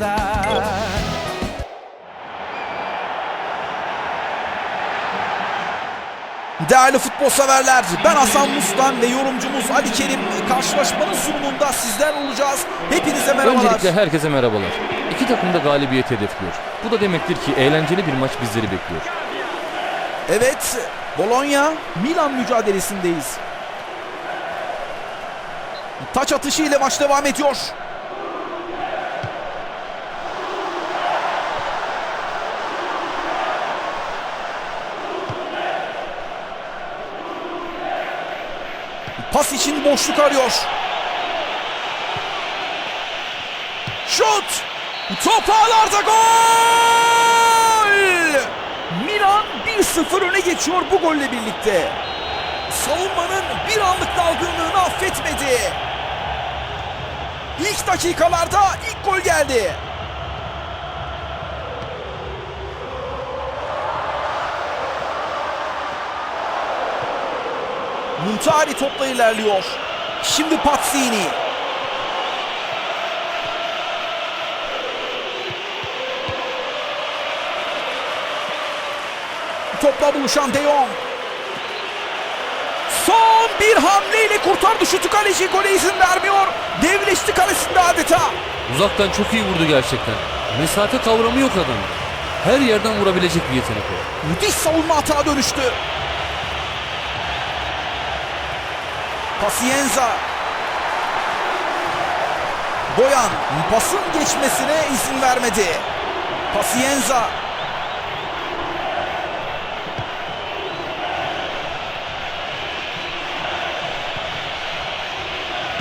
yolda Değerli futbol severler, ben Hasan Mustan ve yorumcumuz Ali Kerim karşılaşmanın sunumunda sizler olacağız. Hepinize merhabalar. Öncelikle herkese merhabalar. İki takım da galibiyeti hedefliyor. Bu da demektir ki eğlenceli bir maç bizleri bekliyor. Evet, Bologna Milan mücadelesindeyiz. Taç atışı ile maç devam ediyor. Pas için boşluk arıyor. Şut! Top ağlarda gol! Milan 1-0 öne geçiyor bu golle birlikte. Savunmanın bir anlık dalgınlığını affetmedi. İlk dakikalarda ilk gol geldi. Muntari topla ilerliyor. Şimdi Pazzini. Topla buluşan De Jong. Son bir hamleyle kurtardı şutu kaleci. Gole izin vermiyor. Devleşti kalesinde adeta. Uzaktan çok iyi vurdu gerçekten. Mesafe kavramı yok adamın. Her yerden vurabilecek bir yetenek o. Müthiş savunma hata dönüştü. Pacienza. Boyan pasın geçmesine izin vermedi. Pacienza.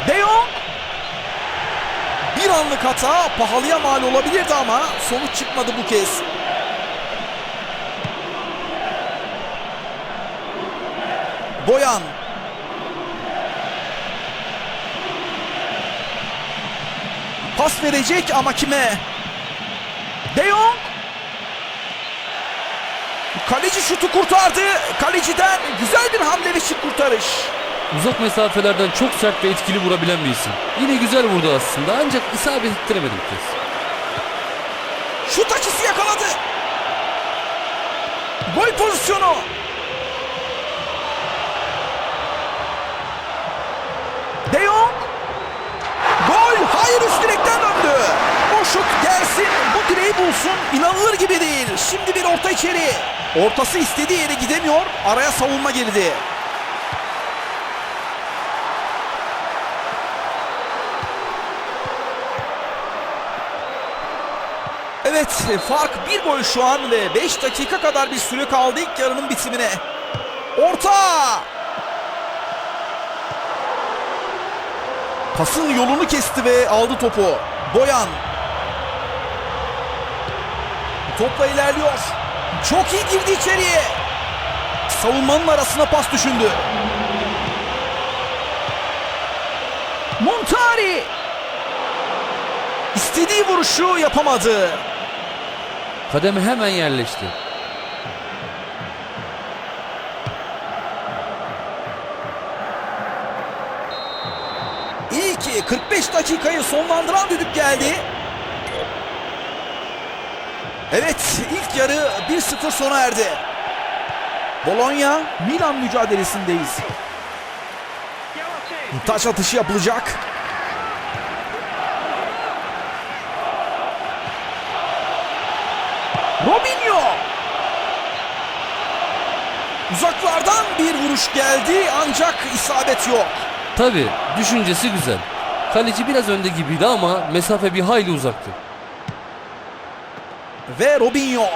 De Jong. Bir anlık hata pahalıya mal olabilirdi ama sonuç çıkmadı bu kez. Boyan. Pas verecek ama kime? De Jong. Kaleci şutu kurtardı. Kaleciden güzel bir hamle ve şık kurtarış. Uzak mesafelerden çok sert ve etkili vurabilen bir isim. Yine güzel vurdu aslında ancak isabet ettiremedi bu kez. Şut açısı yakaladı. Gol pozisyonu. De Jong. Gol. Hayır üst direkten döndü. O şut gelsin. Bu direği bulsun. İnanılır gibi değil. Şimdi bir orta içeri. Ortası istediği yere gidemiyor. Araya savunma girdi. Evet fark bir gol şu an ve 5 dakika kadar bir süre kaldı ilk yarının bitimine. Orta! Pasın yolunu kesti ve aldı topu. Boyan. Topla ilerliyor. Çok iyi girdi içeriye. Savunmanın arasına pas düşündü. Montari. İstediği vuruşu yapamadı. Kademe hemen yerleşti. İyi ki 45 dakikayı sonlandıran düdük geldi. Evet ilk yarı 1-0 sona erdi. Bologna Milan mücadelesindeyiz. Taç atışı yapılacak. Robinho. Uzaklardan bir vuruş geldi ancak isabet yok. Tabi düşüncesi güzel. Kaleci biraz önde gibiydi ama mesafe bir hayli uzaktı. Ve Robinho.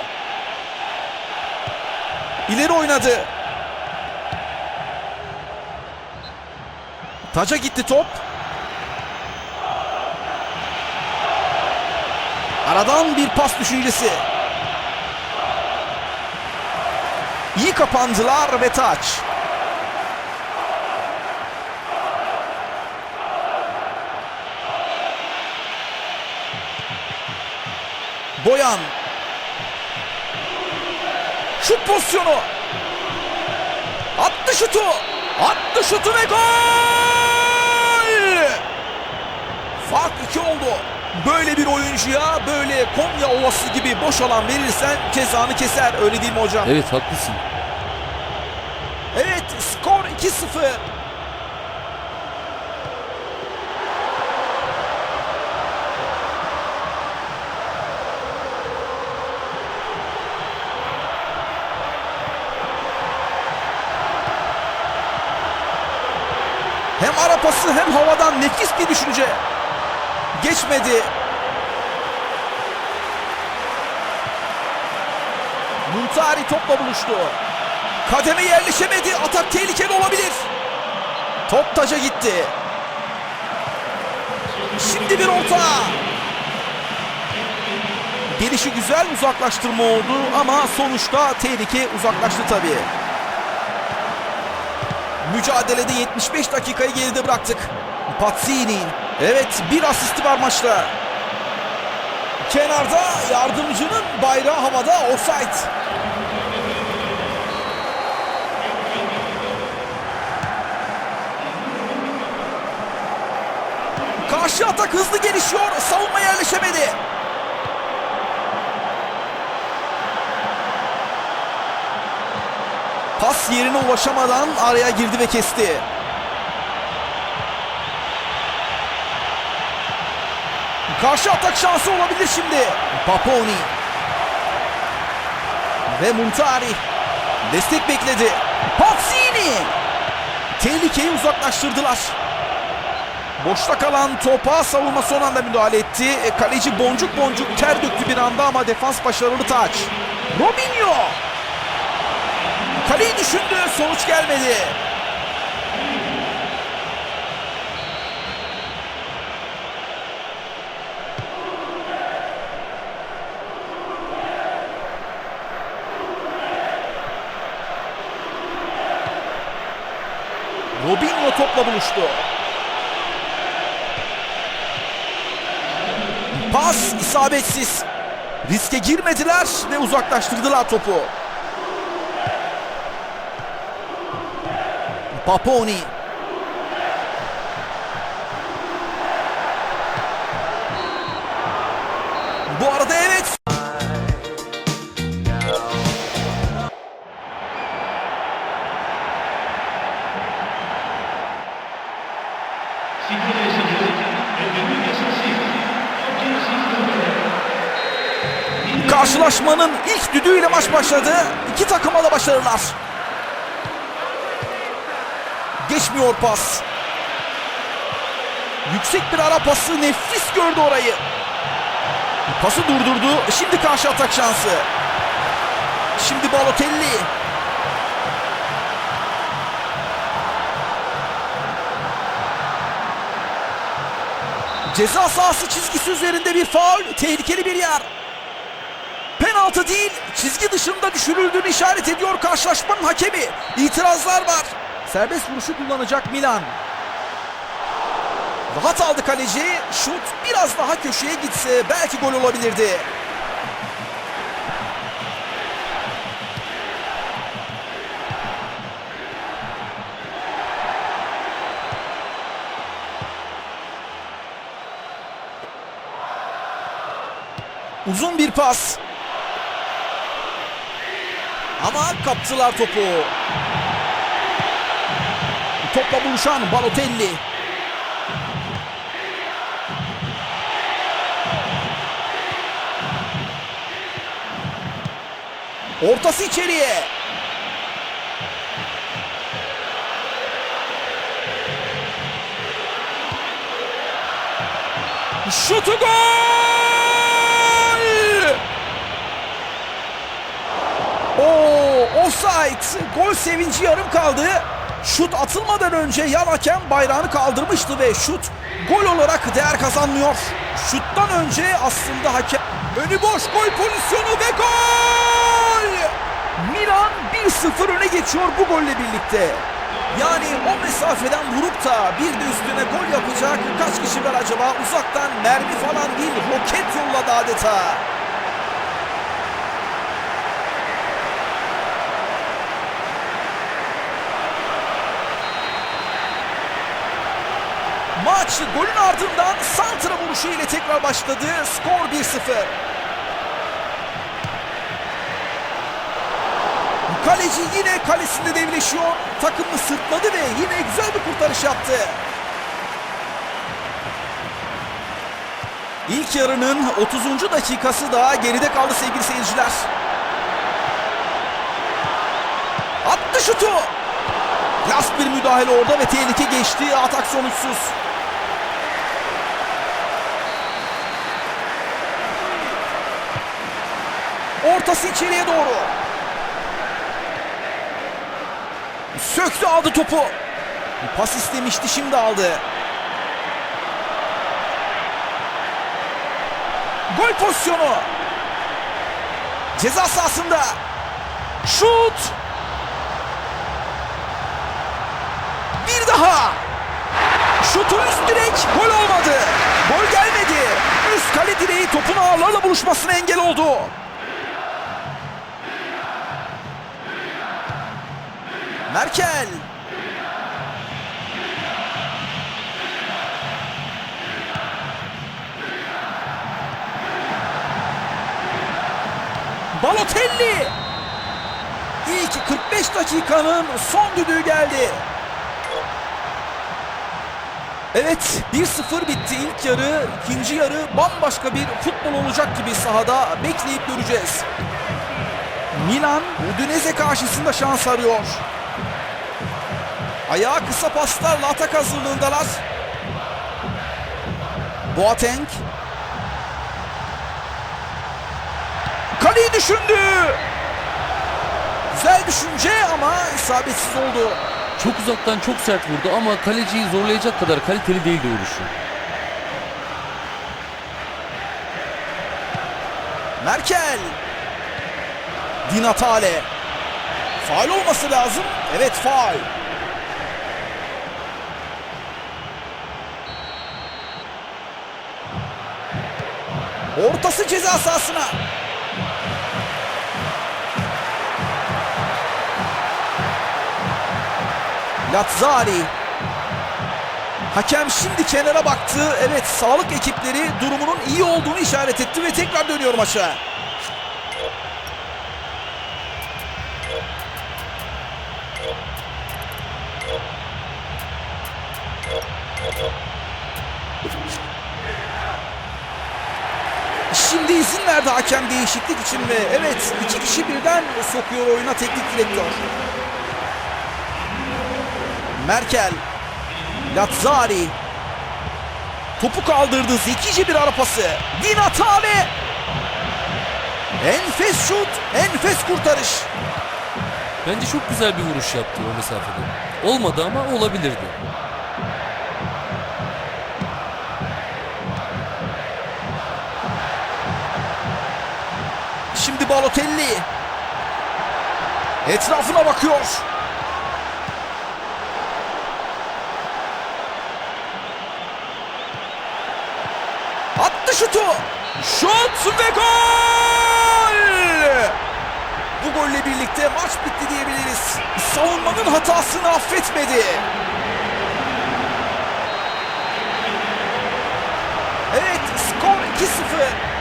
İleri oynadı. Taca gitti top. Aradan bir pas düşüncesi. İyi kapandılar ve taç. Boyan. Şut pozisyonu. Attı şutu. Attı şutu ve gol! Fark iki oldu. Böyle bir oyuncuya böyle Konya Ovası gibi boş alan verirsen cezanı keser. Öyle değil mi hocam? Evet haklısın. Evet skor 2-0. Hem ara pası hem havadan nefis bir düşünce. Geçmedi. Muntari topla buluştu. Kademe yerleşemedi. Atak tehlikeli olabilir. Top taca gitti. Şimdi bir orta. Gelişi güzel uzaklaştırma oldu ama sonuçta tehlike uzaklaştı tabii. Mücadelede 75 dakikayı geride bıraktık. Pazzini. Evet bir asisti var maçta. Kenarda yardımcının bayrağı havada offside. Karşı atak hızlı gelişiyor. Savunma yerleşemedi. Pas yerine ulaşamadan araya girdi ve kesti. Karşı atak şansı olabilir şimdi. Paponi. Ve Muntari. Destek bekledi. Pazzini. Tehlikeyi uzaklaştırdılar. Boşta kalan topa savunma son anda müdahale etti. E, kaleci boncuk boncuk ter döktü bir anda ama defans başarılı taç. Robinho. Kaleyi düşündü sonuç gelmedi. Robinho topla buluştu. Pas isabetsiz. Riske girmediler ve uzaklaştırdılar topu. Paponi. Bu arada evet. Karşılaşmanın ilk düdüğüyle maç başladı. İki takıma da başarılar. Geçmiyor pas. Yüksek bir ara pası nefis gördü orayı. Pası durdurdu. Şimdi karşı atak şansı. Şimdi Balotelli. Ceza sahası çizgisi üzerinde bir faul. Tehlikeli bir yer. Penaltı değil, çizgi dışında düşürüldüğünü işaret ediyor karşılaşmanın hakemi. İtirazlar var. Serbest vuruşu kullanacak Milan. Rahat aldı kaleci. Şut biraz daha köşeye gitse belki gol olabilirdi. Uzun bir pas. Ama kaptılar topu. Topla buluşan Balotelli. Ortası içeriye. Şutu gol! Oo, offside. Gol sevinci yarım kaldı. Şut atılmadan önce yan hakem bayrağını kaldırmıştı ve şut gol olarak değer kazanmıyor. Şuttan önce aslında hakem önü boş gol pozisyonu ve gol! Milan 1-0 öne geçiyor bu golle birlikte. Yani o mesafeden vurup da bir de üstüne gol yapacak kaç kişi var acaba? Uzaktan mermi falan değil roket yolladı adeta. Maç golün ardından santra vuruşu ile tekrar başladı. Skor 1-0. Kaleci yine kalesinde devleşiyor. Takımını sırtladı ve yine güzel bir kurtarış yaptı. İlk yarının 30. dakikası daha geride kaldı sevgili seyirciler. Attı şutu. Klas bir müdahale orada ve tehlike geçti. Atak sonuçsuz. Ortası içeriye doğru. Söktü aldı topu. Pas istemişti şimdi aldı. Gol pozisyonu. Ceza sahasında. Şut. Bir daha. Şutu üst direk. Gol olmadı. Gol gelmedi. Üst kale direği topun ağlarla buluşmasına engel oldu. Merkel. Balotelli. İlk 45 dakikanın son düdüğü geldi. Evet 1-0 bitti ilk yarı. İkinci yarı bambaşka bir futbol olacak gibi sahada bekleyip göreceğiz. Milan Udinese karşısında şans arıyor. Ayağı kısa paslarla atak hazırlığındalar. Boateng. Kaleyi düşündü. Güzel düşünce ama isabetsiz oldu. Çok uzaktan çok sert vurdu ama kaleciyi zorlayacak kadar kaliteli değildi vuruşu. Merkel. Di Natale. Faal olması lazım. Evet faal. Ortası ceza sahasına. Lazzari. Hakem şimdi kenara baktı. Evet sağlık ekipleri durumunun iyi olduğunu işaret etti ve tekrar dönüyor maça. Verdi hakem değişiklik için ve evet iki kişi birden sokuyor oyuna teknik direktör. Merkel, Lazzari, topu kaldırdı zekice bir ara pası. Di Natale, enfes şut, enfes kurtarış. Bence çok güzel bir vuruş yaptı o mesafede. Olmadı ama olabilirdi. Balotelli. Etrafına bakıyor. Attı şutu. Şut ve gol! Bu golle birlikte maç bitti diyebiliriz. Savunmanın hatasını affetmedi. Evet skor 2-0.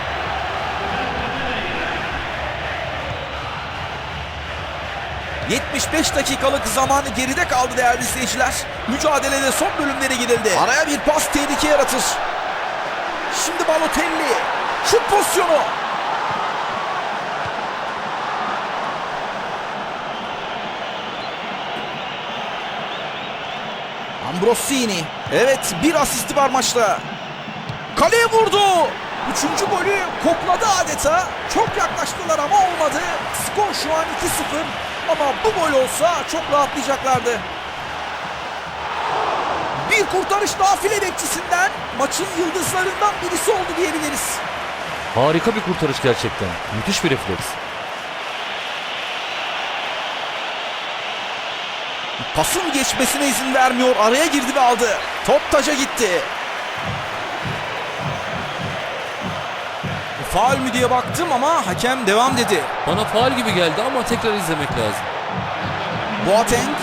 ...75 dakikalık zaman geride kaldı değerli izleyiciler. Mücadelede son bölümlere gidildi. Araya bir pas tehlike yaratır. Şimdi Balotelli. Şut pozisyonu. Ambrosini. Evet bir asisti var maçta. Kaleye vurdu. Üçüncü golü kokladı adeta. Çok yaklaştılar ama olmadı. Skor şu an 2-0. Ama bu gol olsa çok rahatlayacaklardı. Bir kurtarış daha file bekçisinden maçın yıldızlarından birisi oldu diyebiliriz. Harika bir kurtarış gerçekten. Müthiş bir refleks. Pasın geçmesine izin vermiyor. Araya girdi ve aldı. Top taca gitti. Faul mü diye baktım ama hakem devam dedi. Bana faal gibi geldi ama tekrar izlemek lazım. Boateng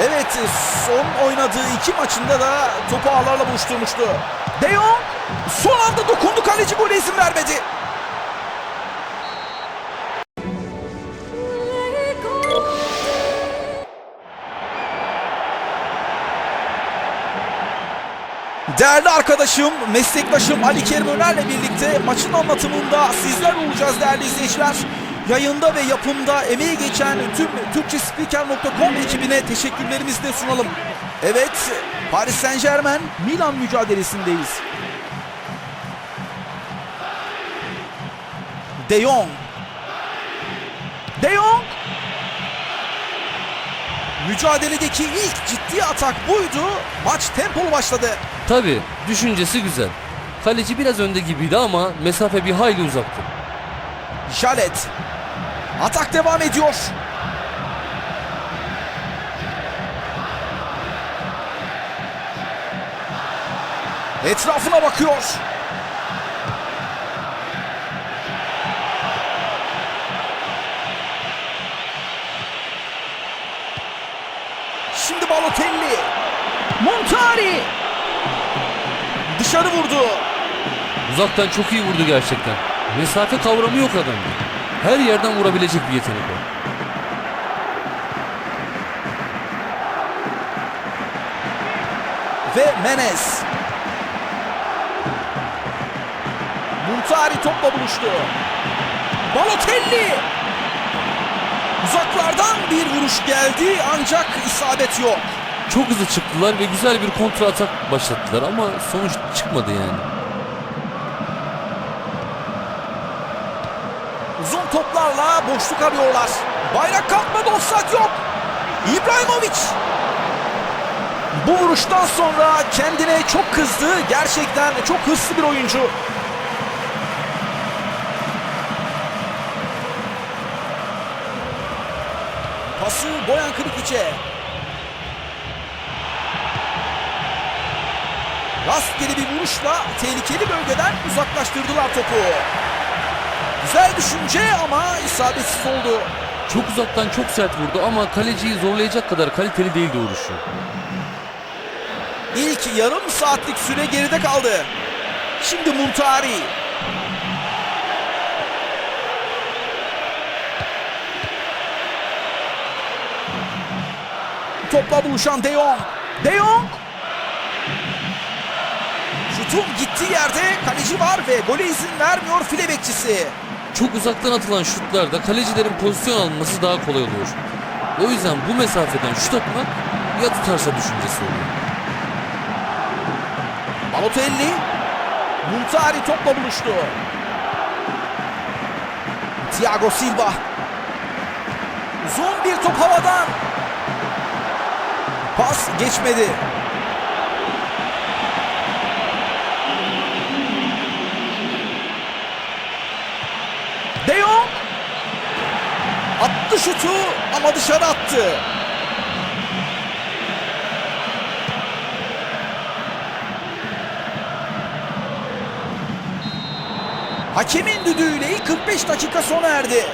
Evet son oynadığı iki maçında da topu ağlarla buluşturmuştu. De Jong son anda dokundu kaleci gole izin vermedi. Değerli arkadaşım, meslektaşım Ali Kerim Öner'le birlikte maçın anlatımında sizler olacağız değerli izleyiciler. Yayında ve yapımda emeği geçen tüm Türkçespiker.com ekibine teşekkürlerimizi de sunalım. Evet, Paris Saint Germain Milan mücadelesindeyiz. De Jong. De Jong. Mücadeledeki ilk ciddi atak buydu. Maç tempolu başladı. Tabi düşüncesi güzel. Kaleci biraz önde gibiydi ama mesafe bir hayli uzaktı. Jalet. Atak devam ediyor. Etrafına bakıyor. Şimdi Balotelli. Montari. Dışarı vurdu. Uzaktan çok iyi vurdu gerçekten. Mesafe kavramı yok adamda. Her yerden vurabilecek bir yetenek o. ve Menez. Muntari topla buluştu. Balotelli. Uzaklardan bir vuruş geldi ancak isabet yok. Çok hızlı çıktılar ve güzel bir kontra atak başlattılar ama sonuç çıkmadı yani. Uzun toplarla boşluk arıyorlar. Bayrak kalkmadı offside yok. İbrahimovic. Bu vuruştan sonra kendine çok kızdı. Gerçekten çok hırslı bir oyuncu. Pası Boyan Krikic'e. Rastgele bir vuruşla tehlikeli bölgeden uzaklaştırdılar topu. Güzel düşünce ama isabetsiz oldu. Çok uzaktan çok sert vurdu ama kaleciyi zorlayacak kadar kaliteli değildi vuruşu. İlk yarım saatlik süre geride kaldı. Şimdi Muntari. Topla buluşan De Jong. De Jong. Şutun gittiği yerde kaleci var ve gole izin vermiyor file bekçisi. Çok uzaktan atılan şutlarda kalecilerin pozisyon alması daha kolay oluyor. O yüzden bu mesafeden şut atmak ya tutarsa düşüncesi oluyor. Balotelli. Muntari topla buluştu. Thiago Silva. Uzun bir top havadan. Pas geçmedi. De Jong. Attı şutu ama dışarı attı. Hakemin düdüğüyle ilk 45 dakika sona erdi.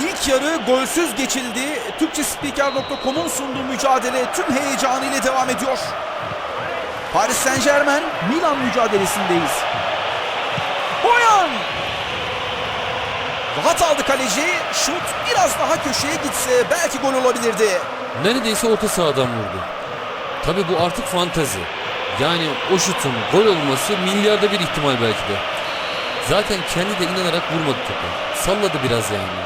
İlk yarı golsüz geçildi. Türkçespiker.com'un sunduğu mücadele tüm heyecanıyla devam ediyor. Paris Saint Germain Milan mücadelesindeyiz. Boyan! Rahat aldı kaleci. Şut biraz daha köşeye gitse belki gol olabilirdi. Neredeyse orta sahadan vurdu. Tabi bu artık fantezi. Yani o şutun gol olması milyarda bir ihtimal belki de. Zaten kendi de inanarak vurmadı topu. Salladı biraz yani.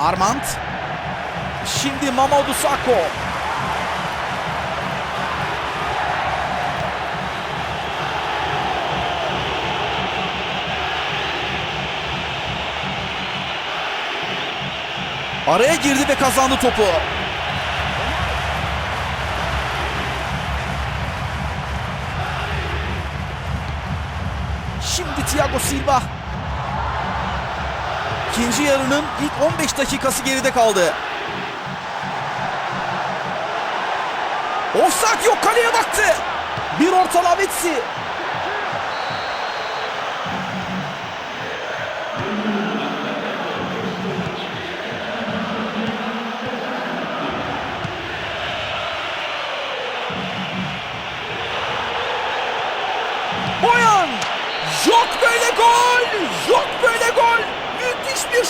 Armand. Şimdi Mamadou Sakho. Araya girdi ve kazandı topu. Şimdi Thiago Silva. İkinci yarının ilk 15 dakikası geride kaldı. Offside yok kaleye baktı. Bir orta Lavezzi.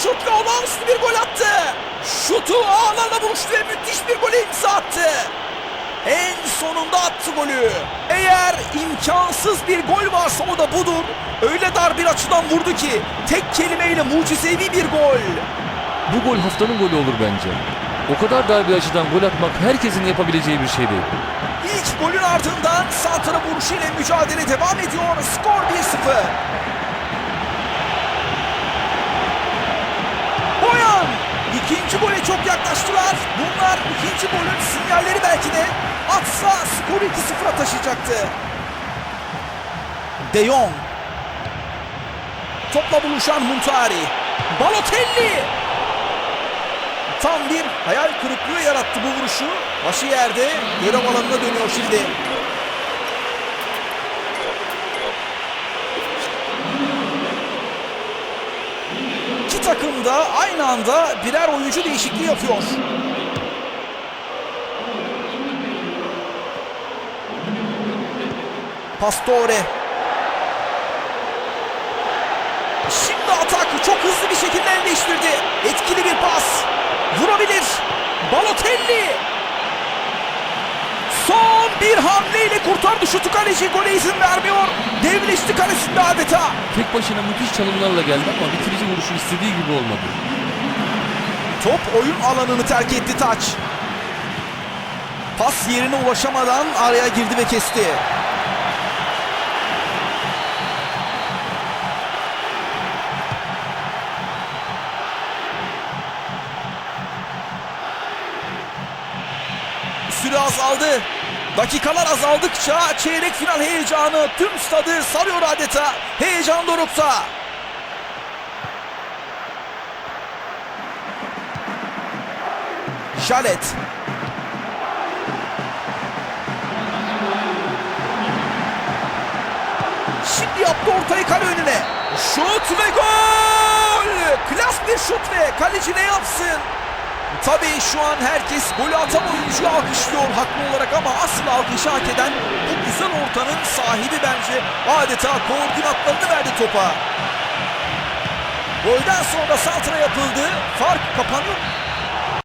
Müthiş bir şut ve olağanüstü bir gol attı. Şutu ağlarla vuruştu ve müthiş bir gole imza attı. En sonunda attı golü. Eğer imkansız bir gol varsa o da budur. Öyle dar bir açıdan vurdu ki tek kelimeyle mucizevi bir gol. Bu gol haftanın golü olur bence. O kadar dar bir açıdan gol atmak herkesin yapabileceği bir şey değil. İlk golün ardından santra vuruşu ile mücadele devam ediyor. Skor 1-0. Boyan ikinci gole çok yaklaştılar. Bunlar ikinci golün sinyalleri belki de atsa skoru 2-0'a taşıyacaktı. De Jong. Topla buluşan Muntari. Balotelli. Tam bir hayal kırıklığı yarattı bu vuruşu. Başı yerde, görev alanına dönüyor şimdi. İki takım da aynı anda birer oyuncu değişikliği yapıyor. Pastore. Şimdi atak çok hızlı bir şekilde el değiştirdi. Etkili bir pas. Vurabilir. Balotelli. Son bir hamleyle kurtardı şutu kaleci. Gole izin vermiyor. Devleşti kalesinde adeta. Tek başına müthiş çalımlarla geldi ama bitirici vuruşu istediği gibi olmadı. Top oyun alanını terk etti taç. Pas yerine ulaşamadan araya girdi ve kesti. Süre azaldı. Dakikalar azaldıkça çeyrek final heyecanı tüm stadı sarıyor adeta. Heyecan dorukta. Jalet. Şimdi yaptı ortayı kale önüne. Şut ve gol! Klas bir şut ve kaleci ne yapsın? Tabii şu an herkes golü atan oyuncuyu alkışlıyor haklı olarak ama asıl alkışı hak eden bu güzel ortanın sahibi bence adeta koordinatlarını verdi topa. Golden sonra santra yapıldı. Fark kapanıyor.